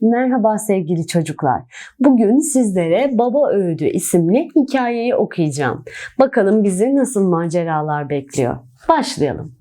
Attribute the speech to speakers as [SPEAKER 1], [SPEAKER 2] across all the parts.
[SPEAKER 1] Merhaba sevgili çocuklar. Bugün sizlere Baba Öğüdü isimli hikayeyi okuyacağım. Bakalım bizi nasıl maceralar bekliyor. Başlayalım.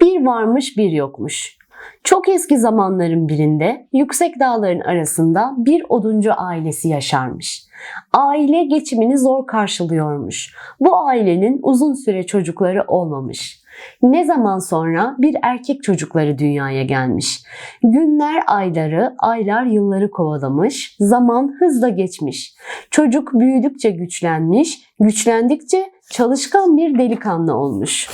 [SPEAKER 1] Bir varmış bir yokmuş. Çok eski zamanların birinde yüksek dağların arasında bir oduncu ailesi yaşarmış. Aile geçimini zor karşılıyormuş. Bu ailenin uzun süre çocukları olmamış. Ne zaman sonra bir erkek çocukları dünyaya gelmiş. Günler ayları, aylar yılları kovalamış, zaman hızla geçmiş. Çocuk büyüdükçe güçlenmiş, güçlendikçe çalışkan bir delikanlı olmuş.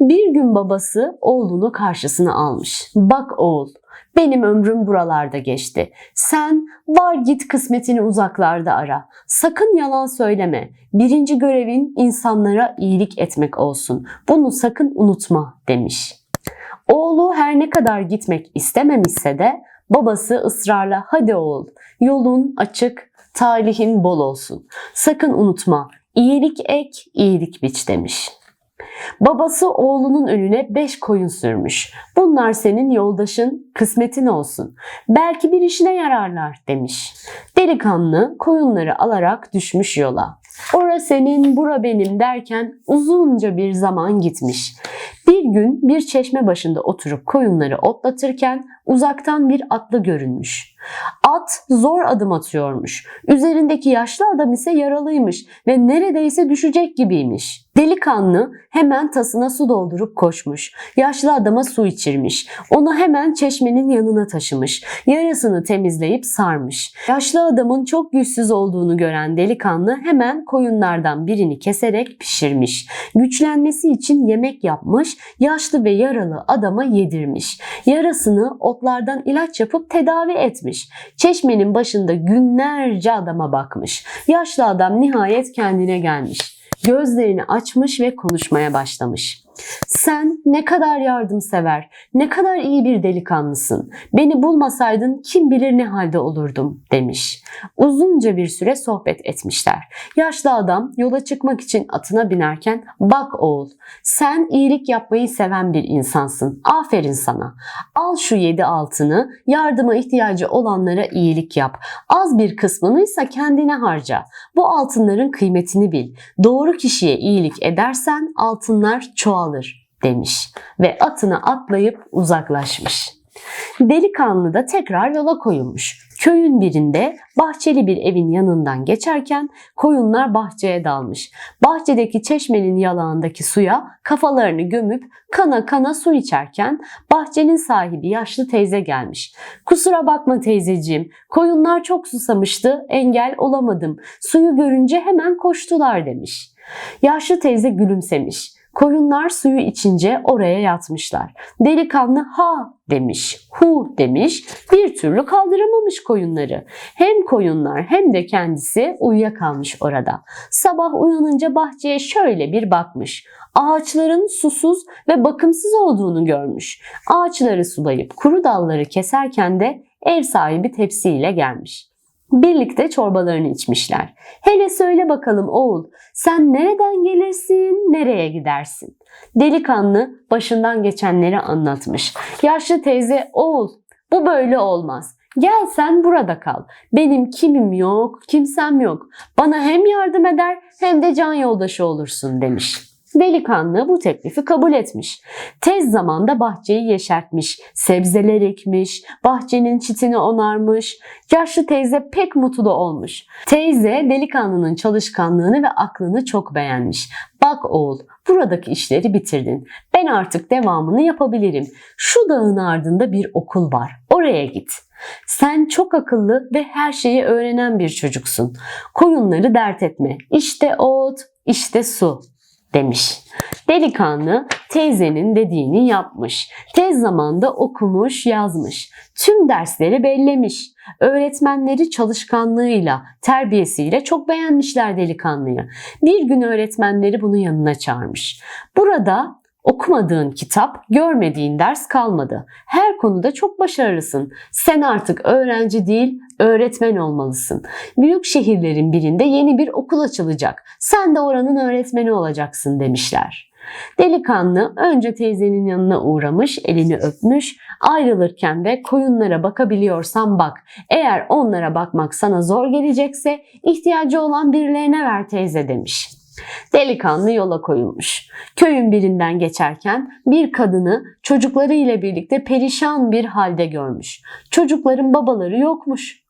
[SPEAKER 1] Bir gün babası oğlunu karşısına almış. Bak oğul, benim ömrüm buralarda geçti. Sen var git kısmetini uzaklarda ara. Sakın yalan söyleme. Birinci görevin insanlara iyilik etmek olsun. Bunu sakın unutma demiş. Oğlu her ne kadar gitmek istememişse de babası ısrarla hadi oğul yolun açık, talihin bol olsun. Sakın unutma iyilik ek, iyilik biç demiş. Babası oğlunun önüne beş koyun sürmüş. Bunlar senin yoldaşın, kısmetin olsun. Belki bir işine yararlar demiş. Delikanlı koyunları alarak düşmüş yola. Ora senin, bura benim derken uzunca bir zaman gitmiş. Bir gün bir çeşme başında oturup koyunları otlatırken uzaktan bir atlı görünmüş. At zor adım atıyormuş. Üzerindeki yaşlı adam ise yaralıymış ve neredeyse düşecek gibiymiş. Delikanlı hemen tasına su doldurup koşmuş. Yaşlı adama su içirmiş. Onu hemen çeşmenin yanına taşımış. Yarasını temizleyip sarmış. Yaşlı adamın çok güçsüz olduğunu gören delikanlı hemen koyunlardan birini keserek pişirmiş. Güçlenmesi için yemek yapmış, yaşlı ve yaralı adama yedirmiş. Yarasını otlardan ilaç yapıp tedavi etmiş. Çeşmenin başında günlerce adama bakmış. Yaşlı adam nihayet kendine gelmiş. Gözlerini açmış ve konuşmaya başlamış. Sen ne kadar yardımsever, ne kadar iyi bir delikanlısın. Beni bulmasaydın kim bilir ne halde olurdum demiş. Uzunca bir süre sohbet etmişler. Yaşlı adam yola çıkmak için atına binerken bak oğul sen iyilik yapmayı seven bir insansın. Aferin sana. Al şu yedi altını yardıma ihtiyacı olanlara iyilik yap. Az bir kısmını ise kendine harca. Bu altınların kıymetini bil. Doğru kişiye iyilik edersen altınlar çoğalır demiş ve atına atlayıp uzaklaşmış. Delikanlı da tekrar yola koyulmuş. Köyün birinde bahçeli bir evin yanından geçerken koyunlar bahçeye dalmış. Bahçedeki çeşmenin yalağındaki suya kafalarını gömüp kana kana su içerken bahçenin sahibi yaşlı teyze gelmiş. Kusura bakma teyzeciğim, koyunlar çok susamıştı, engel olamadım. Suyu görünce hemen koştular demiş. Yaşlı teyze gülümsemiş. Koyunlar suyu içince oraya yatmışlar. Delikanlı ha demiş, hu demiş, bir türlü kaldıramamış koyunları. Hem koyunlar hem de kendisi uyuyakalmış orada. Sabah uyanınca bahçeye şöyle bir bakmış. Ağaçların susuz ve bakımsız olduğunu görmüş. Ağaçları sulayıp kuru dalları keserken de ev sahibi tepsiyle gelmiş. Birlikte çorbalarını içmişler. Hele söyle bakalım oğul, sen nereden gelirsin, nereye gidersin? Delikanlı başından geçenleri anlatmış. Yaşlı teyze, oğul, bu böyle olmaz. Gel sen burada kal. Benim kimim yok, kimsem yok. Bana hem yardım eder hem de can yoldaşı olursun demiş. Delikanlı bu teklifi kabul etmiş. Tez zamanda bahçeyi yeşertmiş, sebzeler ekmiş, bahçenin çitini onarmış. Yaşlı teyze pek mutlu olmuş. Teyze delikanlının çalışkanlığını ve aklını çok beğenmiş. Bak oğul, buradaki işleri bitirdin. Ben artık devamını yapabilirim. Şu dağın ardında bir okul var. Oraya git. Sen çok akıllı ve her şeyi öğrenen bir çocuksun. Koyunları dert etme. İşte ot, işte su demiş. Delikanlı teyzenin dediğini yapmış. Tez zamanda okumuş, yazmış. Tüm dersleri bellemiş. Öğretmenleri çalışkanlığıyla, terbiyesiyle çok beğenmişler delikanlıyı. Bir gün öğretmenleri bunu yanına çağırmış. Burada Okumadığın kitap, görmediğin ders kalmadı. Her konuda çok başarılısın. Sen artık öğrenci değil, öğretmen olmalısın. Büyük şehirlerin birinde yeni bir okul açılacak. Sen de oranın öğretmeni olacaksın demişler. Delikanlı önce teyzenin yanına uğramış, elini öpmüş, ayrılırken de koyunlara bakabiliyorsan bak. Eğer onlara bakmak sana zor gelecekse ihtiyacı olan birilerine ver teyze demiş. Delikanlı yola koyulmuş. Köyün birinden geçerken bir kadını çocukları ile birlikte perişan bir halde görmüş. Çocukların babaları yokmuş.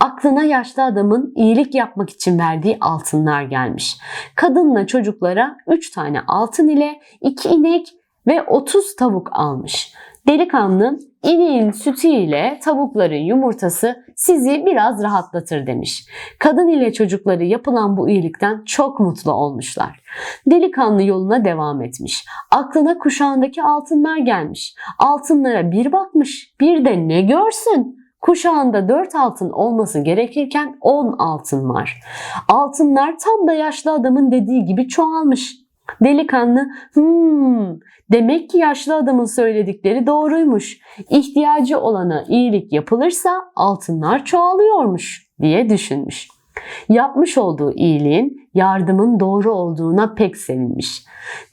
[SPEAKER 1] Aklına yaşlı adamın iyilik yapmak için verdiği altınlar gelmiş. Kadınla çocuklara 3 tane altın ile 2 inek ve 30 tavuk almış. Delikanlı ineğin sütü ile tavukların yumurtası sizi biraz rahatlatır demiş. Kadın ile çocukları yapılan bu iyilikten çok mutlu olmuşlar. Delikanlı yoluna devam etmiş. Aklına kuşağındaki altınlar gelmiş. Altınlara bir bakmış, bir de ne görsün? Kuşağında 4 altın olması gerekirken 10 altın var. Altınlar tam da yaşlı adamın dediği gibi çoğalmış. Delikanlı, hmm, demek ki yaşlı adamın söyledikleri doğruymuş. İhtiyacı olana iyilik yapılırsa altınlar çoğalıyormuş diye düşünmüş. Yapmış olduğu iyiliğin, yardımın doğru olduğuna pek sevinmiş.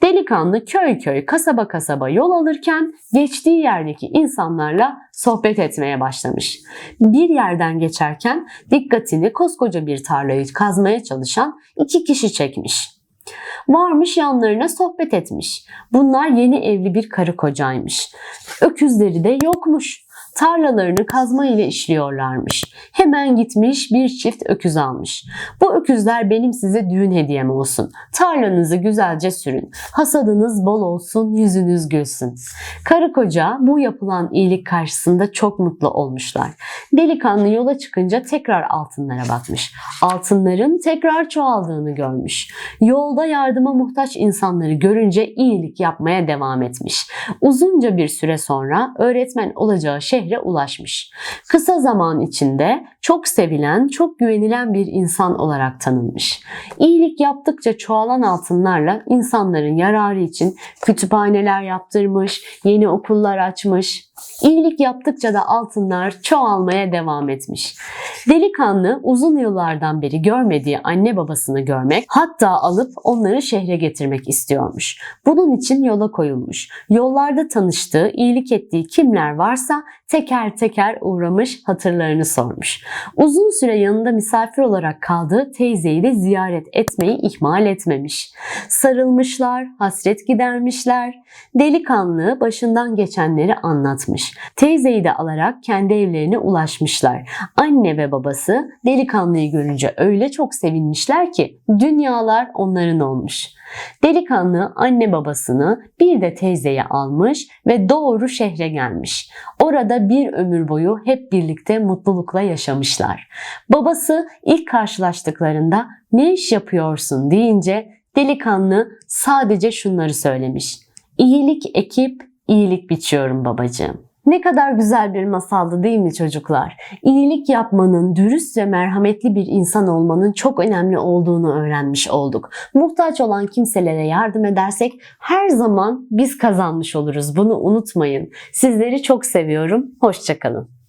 [SPEAKER 1] Delikanlı köy köy, kasaba kasaba yol alırken geçtiği yerdeki insanlarla sohbet etmeye başlamış. Bir yerden geçerken dikkatini koskoca bir tarlayı kazmaya çalışan iki kişi çekmiş. Varmış yanlarına sohbet etmiş. Bunlar yeni evli bir karı kocaymış. Öküzleri de yokmuş. Tarlalarını kazma ile işliyorlarmış. Hemen gitmiş bir çift öküz almış. Bu öküzler benim size düğün hediyem olsun. Tarlanızı güzelce sürün. Hasadınız bol olsun, yüzünüz gülsün. Karı koca bu yapılan iyilik karşısında çok mutlu olmuşlar. Delikanlı yola çıkınca tekrar altınlara bakmış. Altınların tekrar çoğaldığını görmüş. Yolda yardıma muhtaç insanları görünce iyilik yapmaya devam etmiş. Uzunca bir süre sonra öğretmen olacağı şehre ulaşmış. Kısa zaman içinde çok sevilen, çok güvenilen bir insan olarak tanınmış. İyilik yaptıkça çoğalan altınlarla insanların yararı için kütüphaneler yaptırmış, yeni okullar açmış. İyilik yaptıkça da altınlar çoğalmaya devam etmiş. Delikanlı uzun yıllardan beri görmediği anne babasını görmek, hatta alıp onları şehre getirmek istiyormuş. Bunun için yola koyulmuş. Yollarda tanıştığı, iyilik ettiği kimler varsa teker teker uğramış, hatırlarını sormuş. Uzun süre yanında misafir olarak kaldığı teyzeyi de ziyaret etmeyi ihmal etmemiş. Sarılmışlar, hasret gidermişler. Delikanlı başından geçenleri anlatmış. Teyzeyi de alarak kendi evlerine ulaşmışlar. Anne ve babası delikanlıyı görünce öyle çok sevinmişler ki dünyalar onların olmuş. Delikanlı anne babasını bir de teyzeyi almış ve doğru şehre gelmiş. Orada bir ömür boyu hep birlikte mutlulukla yaşamışlar. Babası ilk karşılaştıklarında ne iş yapıyorsun deyince delikanlı sadece şunları söylemiş. İyilik ekip, iyilik biçiyorum babacığım. Ne kadar güzel bir masaldı değil mi çocuklar? İyilik yapmanın, dürüst ve merhametli bir insan olmanın çok önemli olduğunu öğrenmiş olduk. Muhtaç olan kimselere yardım edersek her zaman biz kazanmış oluruz. Bunu unutmayın. Sizleri çok seviyorum. Hoşçakalın.